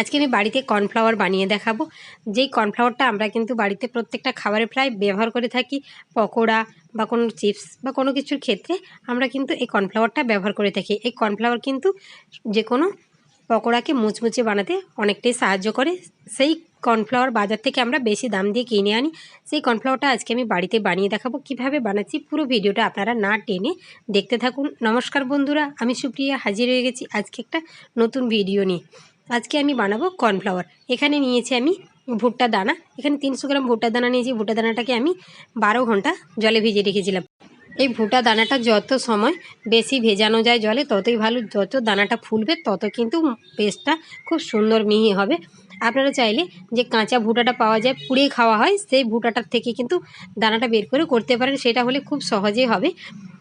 আজকে আমি বাড়িতে কর্নফ্লাওয়ার বানিয়ে দেখাবো। যেই কর্নফ্লাওয়ারটা আমরা কিন্তু বাড়িতে প্রত্যেকটা খাবারে প্রায় ব্যবহার করে থাকি, পকোড়া বা কোনো চিপস বা কোনো কিছুর ক্ষেত্রে আমরা কিন্তু এই কর্নফ্লাওয়ারটা ব্যবহার করে থাকি। এই কর্নফ্লাওয়ার কিন্তু যে কোনো পকোড়াকে মুচমুচে বানাতে অনেকটাই সাহায্য করে। সেই কর্নফ্লাওয়ার বাজার থেকে আমরা বেশি দাম দিয়ে কিনে আনি। সেই কর্নফ্লাওয়ারটা আজকে আমি বাড়িতে বানিয়ে দেখাবো। কীভাবে বানাচ্ছি পুরো ভিডিওটা আপনারা না টেনে দেখতে থাকুন। নমস্কার বন্ধুরা, আমি সুপ্রিয়া হাজির হয়ে গেছি আজকে একটা নতুন ভিডিও নিয়ে। আজকে আমি বানাবো কর্নফ্লাওয়ার। এখানে নিয়েছি আমি ভুট্টা দানা। এখানে তিনশো গ্রাম ভুট্টা দানা নিয়েছি। ভুট্টা দানাটাকে আমি বারো ঘণ্টা জলে ভিজিয়ে রেখেছিলাম। এই ভুট্টা দানাটা যত সময় বেশি ভেজানো যায় জলে, ততই ভালো। যত দানাটা ফুলবে, তত কিন্তু পেস্টটা খুব সুন্দর মিহি হবে। আপনারা চাইলে যে কাঁচা ভুটাটা পাওয়া যায় পুড়িয়ে খাওয়া হয়, সেই ভুটাটার থেকে কিন্তু দানাটা বের করে করতে পারেন। সেটা হলে খুব সহজেই হবে।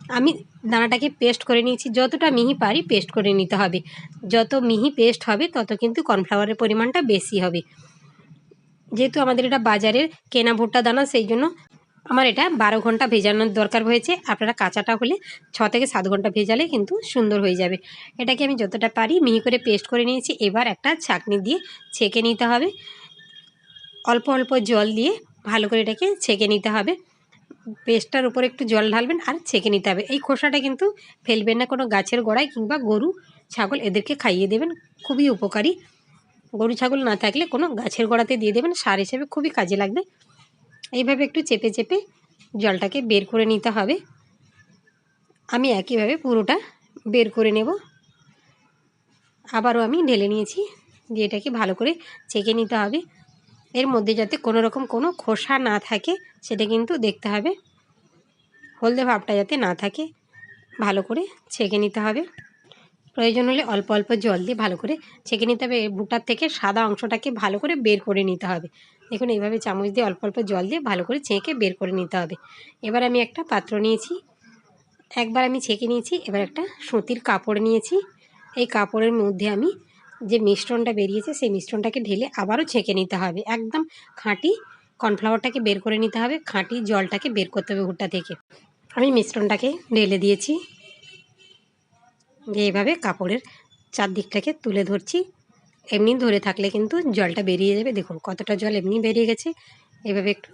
আমি দানাটাকে পেস্ট করে নিয়েছি। যতটা মিহি পারি পেস্ট করে নিতে হবে। যত মিহি পেস্ট হবে, তত কিন্তু কর্নফ্লাওয়ারের পরিমাণটা বেশি হবে। যেহেতু আমাদের এটা বাজারের কেনা ভুট্টা দানা, সেই জন্য আমার এটা বারো ঘণ্টা ভেজানোর দরকার হয়েছে। আপনারা কাঁচাটা হলে ছ থেকে সাত ঘণ্টা ভেজালে কিন্তু সুন্দর হয়ে যাবে। এটাকে আমি যতটা পারি মিহি করে পেস্ট করে নিয়েছি। এবার একটা ছাঁকনি দিয়ে ছেঁকে নিতে হবে। অল্প অল্প জল দিয়ে ভালো করে এটাকে ছেঁকে নিতে হবে। পেস্টটার উপরে একটু জল ঢালবেন আর ছেঁকে নিতে হবে। এই খোসাটা কিন্তু ফেলবেন না কোনো গাছের গোড়ায় কিংবা গরু, ছাগল এদেরকে খাইয়ে দেবেন, খুবই উপকারী। গরু, ছাগল না থাকলে কোনো গাছের গোড়াতে দিয়ে দেবেন, সার হিসেবে খুবই কাজে লাগবে। এইভাবে একটু চেপে চেপে জলটাকে বের করে নিতে হবে। আমি একইভাবে পুরোটা বের করে নেব। আবারও আমি ঢেলে নিয়েছি, দিয়ে এটাকে ভালো করে ছেঁকে নিতে হবে। এর মধ্যে যাতে কোনো রকম কোনো খোসা না থাকে, সেটা কিন্তু দেখতে হবে। হলদে ভাবটা যাতে না থাকে, ভালো করে ছেঁকে নিতে হবে। প্রয়োজন হলে অল্প অল্প জল দিয়ে ভালো করে ছেঁকে নিতে হবে। ভুট্টার থেকে সাদা অংশটাকে ভালো করে বের করে নিতে হবে। দেখুন, এইভাবে চামচ দিয়ে অল্প অল্প জল দিয়ে ভালো করে ছেঁকে বের করে নিতে হবে। এবার আমি একটা পাত্র নিয়েছি। একবার আমি ছেঁকে নিয়েছি, এবার একটা সুতির কাপড় নিয়েছি। এই কাপড়ের মধ্যে আমি যে মিশ্রণটা বেরিয়েছে, সেই মিশ্রণটাকে ঢেলে আবারও ছেঁকে নিতে হবে। একদম খাঁটি কর্নফ্লাওয়ারটাকে বের করে নিতে হবে, খাঁটি জলটাকে বের করতে হবে ভুট্টা থেকে। আমি মিশ্রণটাকে ঢেলে দিয়েছি। যে এইভাবে কাপড়ের চারদিকটাকে তুলে ধরছি। এমনি ধরে থাকলে কিন্তু জলটা বেরিয়ে যাবে। দেখুন কতটা জল এমনি বেরিয়ে গেছে। এভাবে একটু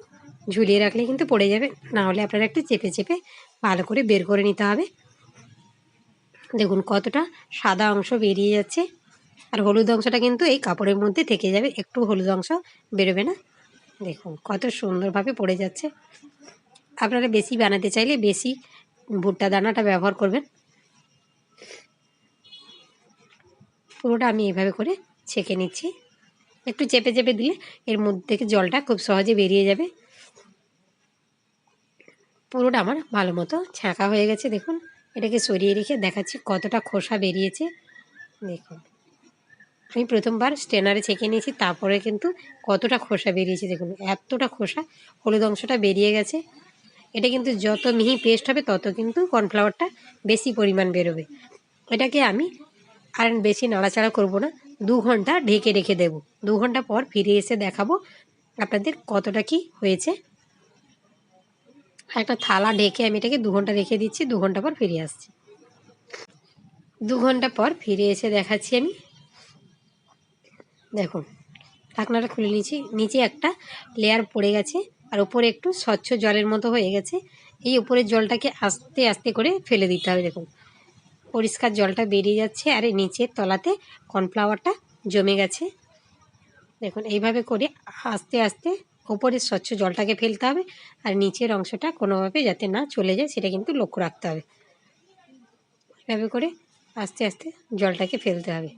ঝুলিয়ে রাখলে কিন্তু পড়ে যাবে। না হলে আপনারা একটু চেপে চেপে ভালো করে বের করে নিতে হবে। দেখুন কতটা সাদা অংশ বেরিয়ে যাচ্ছে। আর হলুদ অংশটা কিন্তু এই কাপড়ের মধ্যে থেকে যাবে। একটু হলুদ অংশ বেরোবে না। দেখুন, কত সুন্দরভাবে পড়ে যাচ্ছে। আপনারা বেশি বানাতে চাইলে বেশি ভুট্টা দানাটা ব্যবহার করবেন। পুরোটা আমি এইভাবে করে ছেঁকে নিচ্ছি। একটু চেপে চেপে দিলে এর মধ্যে থেকে জলটা খুব সহজে বেরিয়ে যাবে। পুরোটা আমার ভালো মতো ছাঁকা হয়ে গেছে। দেখুন, এটাকে সরিয়ে রেখে দেখাচ্ছি কতটা খোসা বেরিয়েছে। দেখুন। আমি প্রথমবার স্টেনারে ছেঁকে নিয়েছি, তারপরে কিন্তু কতটা খোসা বেরিয়েছে দেখুন, এতটা খোসা, হলুদ অংশটা বেরিয়ে গেছে। এটা কিন্তু যত মিহি পেস্ট হবে তত কিন্তু কর্নফ্লাওয়ারটা বেশি পরিমাণ বেরোবে। এটাকে আমি আর বেশি নাড়াচাড়া করব না, দু ঘণ্টা ঢেকে রেখে দেব। দু ঘণ্টা পর ফিরে এসে দেখাবো আপনাদের কতটা কি হয়েছে। একটা থালা ঢেকে আমি এটাকে দু ঘণ্টা রেখে দিচ্ছি, দু ঘণ্টা পর ফিরে আসছি। দু ঘণ্টা পর ফিরে এসে দেখাচ্ছি আমি দেখুন, ঢাকনাটা খুলে নিয়েছি। নিচে একটা লেয়ার পড়ে গেছে আর উপরে একটু স্বচ্ছ জলের মতো হয়ে গেছে। এই উপরের জলটাকে আস্তে আস্তে করে ফেলে দিতে হবে দেখুন। পরিষ্কার জলটা বেরিয়ে যাচ্ছে আর এই নিচের তলাতে কর্নফ্লাওয়ারটা জমে গেছে। দেখুন, এইভাবে করে আস্তে আস্তে ওপরের স্বচ্ছ জলটাকে ফেলতে হবে আর নিচের অংশটা কোনোভাবে যাতে না চলে যায় সেটা কিন্তু লক্ষ্য রাখতে হবে। এভাবে করে আস্তে আস্তে জলটাকে ফেলতে হবে।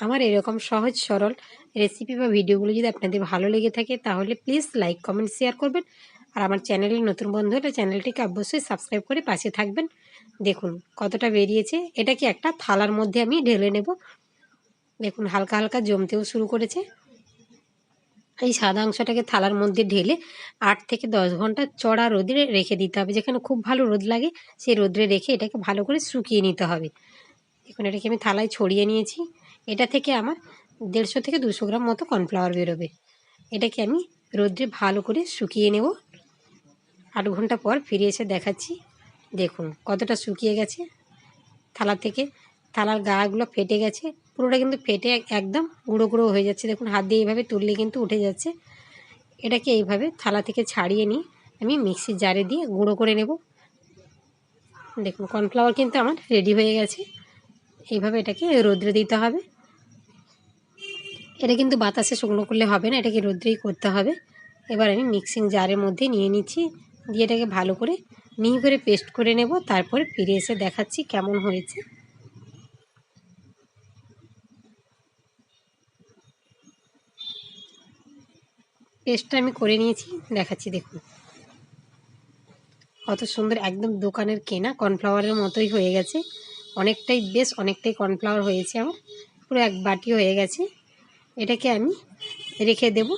আমার এরকম সহজ, সরল রেসিপি বা ভিডিওগুলো যদি আপনাদের ভালো লেগে থাকে, তাহলে প্লিজ লাইক কমেন্ট শেয়ার করবেন। আর আমার চ্যানেলে নতুন বন্ধু হলে চ্যানেলটিকে অবশ্যই সাবস্ক্রাইব করে পাশে থাকবেন। দেখুন কতটা বেরিয়েছে। এটাকে একটা থালার মধ্যে আমি ঢেলে নেব? দেখুন হালকা হালকা জমতেও শুরু করেছে। এই সাদা অংশটাকে থালার মধ্যে ঢেলে আট থেকে দশ ঘণ্টা চড়া রোদে রেখে দিতে হবে। যেখানে খুব ভালো রোদ লাগে, সেই রোদ্রে রেখে এটাকে ভালো করে শুকিয়ে নিতে হবে। দেখুন এটাকে আমি থালায় ছড়িয়ে নিয়েছি। এটা থেকে আমার দেড়শো থেকে দুশো গ্রাম মতো কর্নফ্লাওয়ার বেরোবে। এটাকে আমি রোদ্রে ভালো করে শুকিয়ে নেব। আট ঘণ্টা পর ফিরে এসে দেখাচ্ছি। দেখুন কতটা শুকিয়ে গেছে। থালা থেকে থালার গাগুলো ফেটে গেছে। পুরোটা কিন্তু ফেটে একদম গুঁড়ো গুঁড়ো হয়ে যাচ্ছে। দেখুন হাত দিয়ে এইভাবে তুললে কিন্তু উঠে যাচ্ছে। এটাকে এইভাবে থালা থেকে ছাড়িয়ে নিয়ে আমি মিক্সির জারে দিয়ে গুঁড়ো করে নেব। দেখুন কর্নফ্লাওয়ার কিন্তু আমার রেডি হয়ে গেছে। এইভাবে এটাকে রোদ্রে দিতে হবে। এটা কিন্তু বাতাসে শুকনো করলে হবে না, এটাকে রোদ্রেই করতে হবে। এবার আমি মিক্সিং জারের মধ্যে নিয়ে নিচ্ছি, দিয়ে এটাকে ভালো করে মিহি করে পেস্ট করে নেব, তারপরে ফিরে এসে দেখাচ্ছি কেমন হয়েছে। পেস্টটা আমি করে নিয়েছি, দেখাচ্ছি দেখুন। কত সুন্দর একদম দোকানের কেনা কর্নফ্লাওয়ারের মতোই হয়ে গেছে। অনেকটাই বেশ, অনেকটাই কর্নফ্লাওয়ার হয়েছে আমার। পুরো এক বাটি হয়ে গেছে। এটাকে আমি রেখে দেব।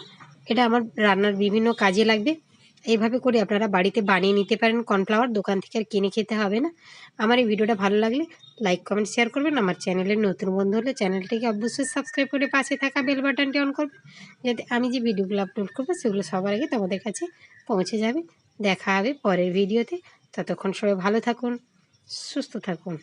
এটা আমার রান্নার বিভিন্ন কাজে লাগবে। এইভাবে করে আপনারা বাড়িতে বানিয়ে নিতে পারেন কর্নফ্লাওয়ার। দোকান থেকে আর কিনে খেতে হবে না। আমার এই ভিডিওটা ভালো লাগলে লাইক, কমেন্ট, শেয়ার করবেন। আমার চ্যানেলের নতুন বন্ধু হলে চ্যানেলটিকে অবশ্যই সাবস্ক্রাইব করে পাশে থাকা বেল বাটনটি অন করবেন। যাতে আমি যে ভিডিওগুলো আপলোড করব, সেগুলো সবার আগে তোমাদের কাছে পৌঁছে যাবে। দেখা হবে পরের ভিডিওতে। ততক্ষণ সবাই ভালো থাকুন, সুস্থ থাকুন।